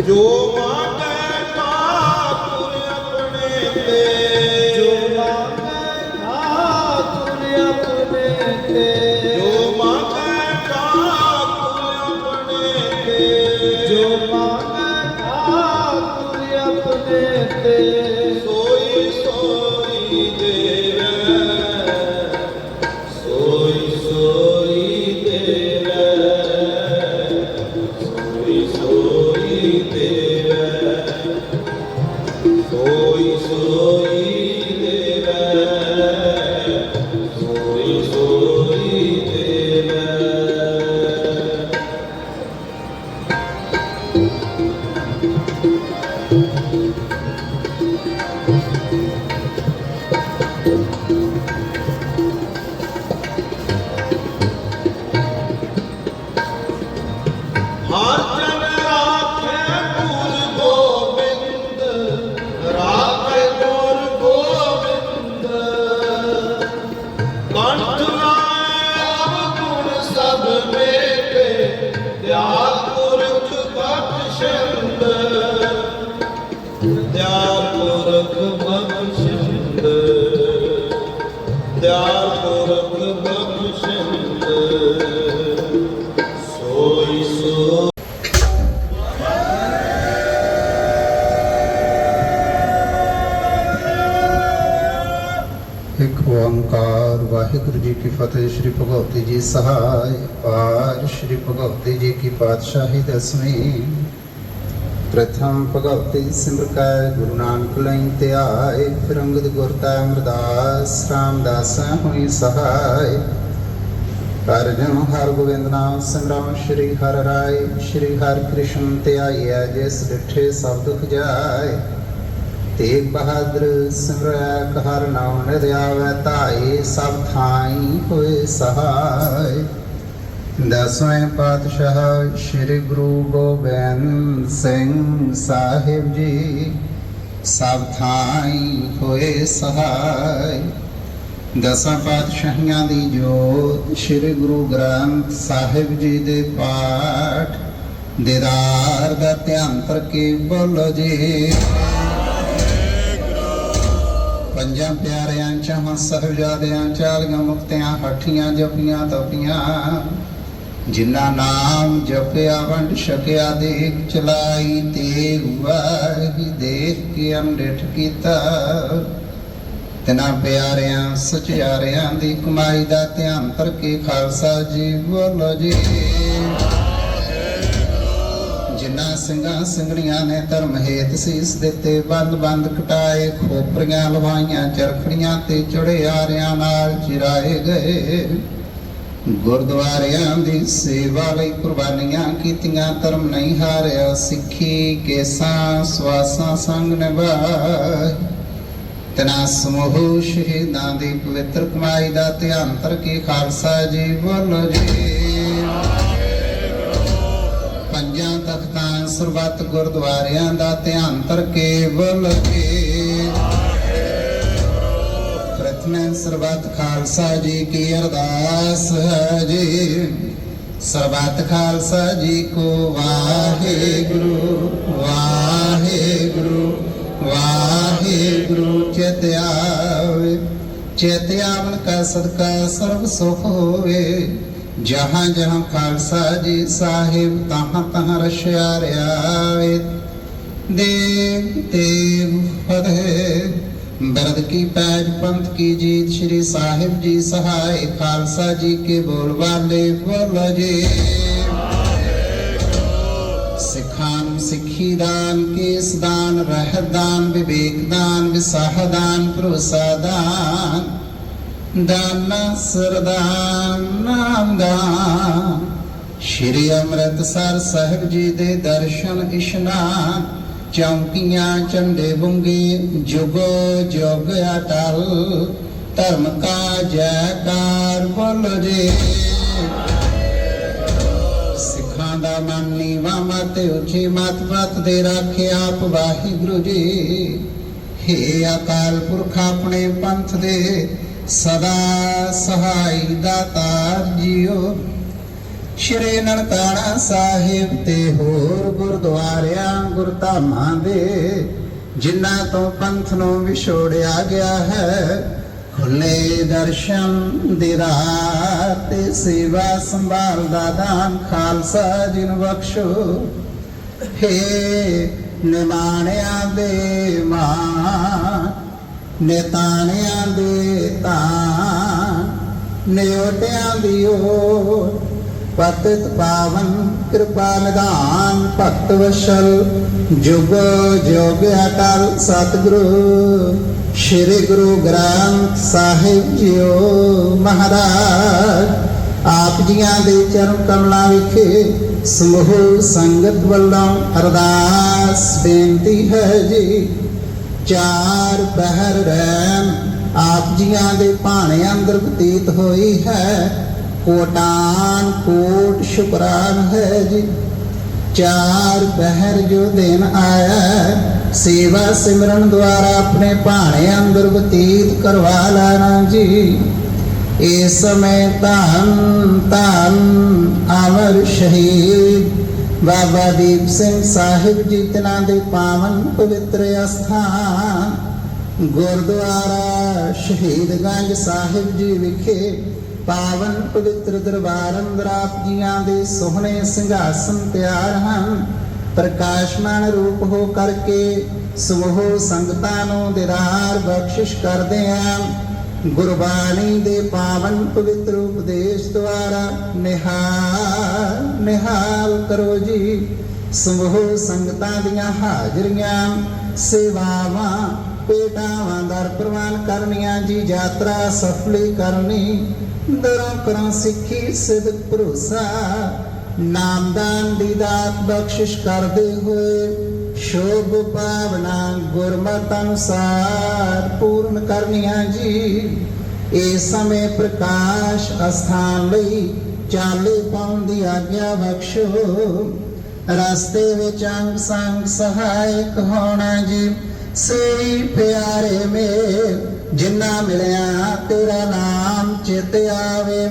ਜੋ ਮਾਗੈ ਸੋਈ ਸੋ ਜੀ ਕੀ ਫਤਿਹ ਸ੍ਰੀ ਭਗਵਤੀ ਜੀ ਸਹਾਇ ਪਾਰ ਸ੍ਰੀ ਭਗਵਤੀ ਜੀ ਕੀ ਪਾਤਸ਼ਾਹੀ ਦਸਵੀਂ ਪ੍ਰਥਮ ਭਗਵਤੀ ਸਿਮਰਕੈ ਗੁਰੂ ਨਾਨਕ ਲਈ ਧਿਆਏ ਫਿਰ ਅੰਗਦ ਗੁਰ ਤਾ ਅਮਰਦਾਸ ਰਾਮਦਾਸ ਹੋਈ ਸਹਾਇ ਕਰਜਨ ਹਰ ਗੋਬਿੰਦ ਨਾਮ ਸਿਮਰਨ ਸ੍ਰੀ ਹਰਿ ਰਾਏ ਸ੍ਰੀ ਹਰਿ ਕ੍ਰਿਸ਼ਨ ਧਿਆਈਐ ਜਿਸ ਡਿਠੇ ਸਭ ਦੁਖ ਜਾਏ ਤੇਗ ਬਹਾਦਰ ਸਿਮਰੈ ਕਹਰ ਨਾਮ ਨਿਧ ਆਵੈ ਧਾਈ ਸਭ ਥਾਈ ਹੋਏ ਸਹਾਇ ਦਸਵੇਂ ਪਾਤਸ਼ਾਹ ਸ੍ਰੀ ਗੁਰੂ ਗੋਬਿੰਦ ਸਿੰਘ ਸਾਹਿਬ ਜੀ, ਸਭ ਥਾਈ ਹੋਏ ਸਹਾਇ ਦਸਾਂ ਪਾਤਸ਼ਾਹੀਆਂ ਦੀ ਜੋਤ ਸ੍ਰੀ ਗੁਰੂ ਗ੍ਰੰਥ ਸਾਹਿਬ ਜੀ ਦੇ ਪਾਠ, ਦੀਦਾਰ ਦਾ ਧਿਆਨ ਕਰਕੇ ਬੋਲੋ ਜੀ। ਪੰਜਾਂ ਪਿਆਰਿਆਂ ਚਾਹਾਂ ਸਹਜਾਦਿਆਂ ਚਾਲੀਆਂ ਮੁਕਤਿਆਂ ਹੱਠੀਆਂ ਜਪੀਆਂ ਤਪੀਆਂ। ਜਿਨ੍ਹਾਂ ਨਾਮ ਜਪਿਆ, ਵੰਡ ਛਕਿਆ, ਦੇਖ ਚਲਾਈ ਤੇ ਵਾਹੀ, ਦੇਖ ਕੇ ਅੰਡਿਠ ਕੀਤਾ। ਤਿਨਾ ਪਿਆਰਿਆਂ, ਸਚਿਆਰਿਆਂ ਦੀ ਕਮਾਈ ਦਾ ਧਿਆਨ ਕਰਕੇ ਖਾਲਸਾ ਜੀ ਬੋਲੋ ਜੀ। ਜਿਨ੍ਹਾਂ ਸਿੰਘਾਂ ਸਿੰਘਣੀਆਂ ਨੇ ਧਰਮ ਹੇਤ ਸੀਸ ਦਿੱਤੇ, ਬੰਦ ਬੰਦ ਕਟਾਏ, ਖੋਪਰੀਆਂ ਲਵਾਈਆਂ, ਚਰਖੜੀਆਂ ਤੇ ਚੜੇ ਆਰਿਆਂ ਨਾਲ ਚਿਰਾਏ ਗਏ। ਗੁਰਦੁਆਰਿਆਂ ਦੀ ਸੇਵਾ ਲਈ ਕੁਰਬਾਨੀਆਂ ਕੀਤੀਆਂ, ਧਰਮ ਨਹੀਂ ਹਾਰਿਆ, ਸਿੱਖੀ, ਕੇਸਾਂ, ਸਵਾਸਾਂ ਸੰਗ ਨਿਭਾਏ। ਤਨਾ ਸਮੂਹ ਸ਼ਹੀਦਾਂ ਦੀ ਪਵਿੱਤਰ ਕਮਾਈ ਦਾ ਧਿਆਨ ਕਰਕੇ ਖਾਲਸਾ ਜੀ ਬੋਲੋ ਜੀ। ਸਰਬੱਤ ਗੁਰਦੁਆਰਿਆਂ ਦਾ ਧਿਆਨ ਕਰਕੇ ਬੋਲ ਕੇ ਪ੍ਰਥਮੇ ਸਰਬੱਤ ਖਾਲਸਾ ਜੀ ਕੀ ਅਰਦਾਸ ਹੈ ਜੀ। ਸਰਬੱਤ ਖਾਲਸਾ ਜੀ ਕੋ ਵਾਹਿਗੁਰੂ ਵਾਹਿਗੁਰੂ ਵਾਹਿਗੁਰੂ ਚਿਤ ਆਵੇ ਚਿਤ ਆਵਨ ਕਾ ਸਦਕਾ ਸਰਬ ਸੁਖ ਹੋਵੇ। ਜਹਾਂ ਜਹਾਂ ਖਾਲਸਾ ਜੀ ਸਾਹਿਬ ਤਹਾਂ ਤਹਾਂ ਰਸ਼ਿਆ ਰਿਆਵੇ ਦੇਵ ਦੇਵ ਫਤਿਹ। ਬਰਦ ਕੀ ਪੈਜ ਪੰਥ ਕੀ ਜੀਤ ਸ੍ਰੀ ਸਾਹਿਬ ਜੀ ਸਹਾਇ ਖਾਲਸਾ ਜੀ ਕੇ ਬੋਲ ਵਾਲੇ ਬੋਲੋ ਜੀ। ਸਿਖਾਨ ਸਿੱਖੀ ਦਾਨ, ਕੇਸ ਦਾਨ, ਰਹਿਤ ਦਾਨ, ਵਿਵੇਕ ਦਾਨ, ਵਿਸਾਹ ਦਾਨ, ਭਰੋਸਾ ਦਾਨ। ਦਾਨ ਸਰਦਾਨ ਨਾਮ ਦਾਨ ਸ਼੍ਰੀ ਅੰਮ੍ਰਿਤਸਰ ਸਾਹਿਬ ਜੀ ਦੇ ਦਰਸ਼ਨ ਇਸ਼ਨਾਨ ਚੌਂਕੀਆਂ ਚੰਡੇ ਬੁੰਗੇ, ਜੁਗੋ ਜੁਗ ਅਟਲ, ਧਰਮ ਕਾ ਜੈਕਾਰ ਬੋਲੋ ਜੀ। ਸਿੱਖਾਂ ਦਾ ਮਨ ਨੀਵਾ ਮਤ, ਉੱਚੀ ਮਤ ਪਤ ਦੇ ਰਾਖੇ ਆਪ ਵਾਹਿਗੁਰੂ ਜੀ। ਹੇ ਅਕਾਲ ਪੁਰਖ ਆਪਣੇ ਪੰਥ ਦੇ ਸਦਾ ਸਹਾਈ ਦਾਤਾਰ ਜੀਓ। ਸ਼੍ਰੀ ਨਨਕਾਣਾ ਸਾਹਿਬ ਤੇ ਹੋਰ ਗੁਰਦੁਆਰਿਆਂ, ਗੁਰਧਾਮਾਂ ਦੇ, ਜਿਨ੍ਹਾਂ ਤੋਂ ਪੰਥ ਨੂੰ ਵਿਛੋੜਿਆ ਗਿਆ ਹੈ, ਖੁੱਲੇ ਦਰਸ਼ਨ ਦੀ ਰਾਤ ਤੇ ਸੇਵਾ ਸੰਭਾਲ ਦਾ ਦਾਨ ਖਾਲਸਾ ਜੀ ਨੂੰ ਬਖਸ਼ੋ। ਹੇ ਨਿਮਾਣਿਆ ਦੇ ਮਾਂ ਨਿਤਾਣਿਆਂ ਦੇ ਤਾਂ ਨਿਉਟਿਆਂ ਦੀ ਓ ਪਤਿਤ ਪਾਵਨ ਕਿਰਪਾ ਨਿਧਾਨ, ਭਗਤ ਵਸ਼ਲ, ਜੁਗ ਜੁਗ ਅਟਲ ਸਤਿਗੁਰੂ। ਸ੍ਰੀ ਗੁਰੂ ਗ੍ਰੰਥ ਸਾਹਿਬ ਜੀਓ ਮਹਾਰਾਜ, ਆਪ ਜੀਆਂ ਦੇ ਚਰਨ ਕਮਲਾਂ ਵਿਖੇ ਸਮੂਹ ਸੰਗਤ ਵੱਲੋਂ ਅਰਦਾਸ ਬੇਨਤੀ ਹੈ ਜੀ। ਚਾਰ ਪਹਿਰ ਰਹਿਮ ਆਪ ਜੀਆਂ ਦੇ ਭਾਣੇ ਅੰਦਰ ਬਤੀਤ ਹੋਈ ਹੈ। ਕੋਟਾਨ ਕੋਟ ਸ਼ੁਕਰਾਨ ਹੈ ਜੀ। ਚਾਰ ਪਹਿਰ ਜੋ ਦਿਨ ਆਇਆ, ਸੇਵਾ ਸਿਮਰਨ ਦੁਆਰਾ ਆਪਣੇ ਭਾਣੇ ਅੰਦਰ ਬਤੀਤ ਕਰਵਾ ਲੈਣਾ ਜੀ। ਇਸ ਸਮੇਂ ਧੰਨ ਧੰਨ ਅਮਰ ਸ਼ਹੀਦ ਬਾਬਾ ਦੀਪ ਸਿੰਘ ਸਾਹਿਬ ਜੀ, ਤਨਾਂ ਦੇ ਪਾਵਨ ਪਵਿੱਤਰ ਅਸਥਾਨ। ਗੁਰਦੁਆਰਾ ਸ਼ਹੀਦਗੰਜ ਸਾਹਿਬ ਜੀ ਵਿਖੇ ਪਾਵਨ ਪਵਿੱਤਰ ਦਰਬਾਰ ਅੰਦਰ ਆਪ ਜੀਆਂ ਦੇ ਸੋਹਣੇ ਸਿੰਘਾਸਨ ਤਿਆਰ ਹਨ। ਪ੍ਰਕਾਸ਼ਮਾਨ ਰੂਪ ਹੋ ਕਰਕੇ ਸਮੂਹ ਸੰਗਤਾਂ ਨੂੰ ਦਿਦਾਰ ਬਖਸ਼ਿਸ਼ ਕਰਦੇ ਹਾਂ। ਗੁਰਬਾਣੀ ਦੇ ਪਾਵਨ ਪਵਿੱਤਰ ਉਪਦੇਸ਼ ਦੁਆਰਾ ਨਿਹਾਰ ਨਿਹਾਲ ਕਰੋ ਜੀ। ਸਮੂਹ ਸੰਗਤਾਂ ਦੀਆਂ ਹਾਜ਼ਰੀਆਂ, ਸੇਵਾਵਾਂ ਪੇਟਾਵਾਂ ਦਰ ਪ੍ਰਵਾਨ ਕਰਨੀਆਂ ਜੀ, ਯਾਤਰਾ ਸਫਲੀ ਕਰਨੀ। ਦਰਾਂ ਕਰਾਂ ਸਿੱਖੀ ਸਿਦਕ ਭਰੋਸਾ। ਨਾਮਦਾਨ ਦੀ ਦਾਤ ਬਖਸ਼ਿਸ਼ ਕਰਦੇ ਹੋਏ ਸ਼ੋਭ ਪਾਵਨਾ ਗੁਰਮਤਿ ਅਨੁਸਾਰ ਪੂਰਨ ਕਰਨੀਆਂ ਜੀ। ਇਸ ਸਮੇਂ ਪ੍ਰਕਾਸ਼ ਅਸਥਾਨ ਲਈ ਚਾਲੇ ਪਾਉਣ ਦੀ ਆਗਿਆ ਬਖਸ਼ੋ। ਰਸਤੇ ਵਿੱਚ ਅੰਗ ਸੰਗ ਸਹਾਇਕ ਹੋਣਾ ਜੀ। ਸਹੀ ਪਿਆਰੇ ਮੇ ਜਿੰਨਾ ਮਿਲਿਆ ਤੇਰਾ ਨਾਮ ਚਿਤ ਆਵੇ।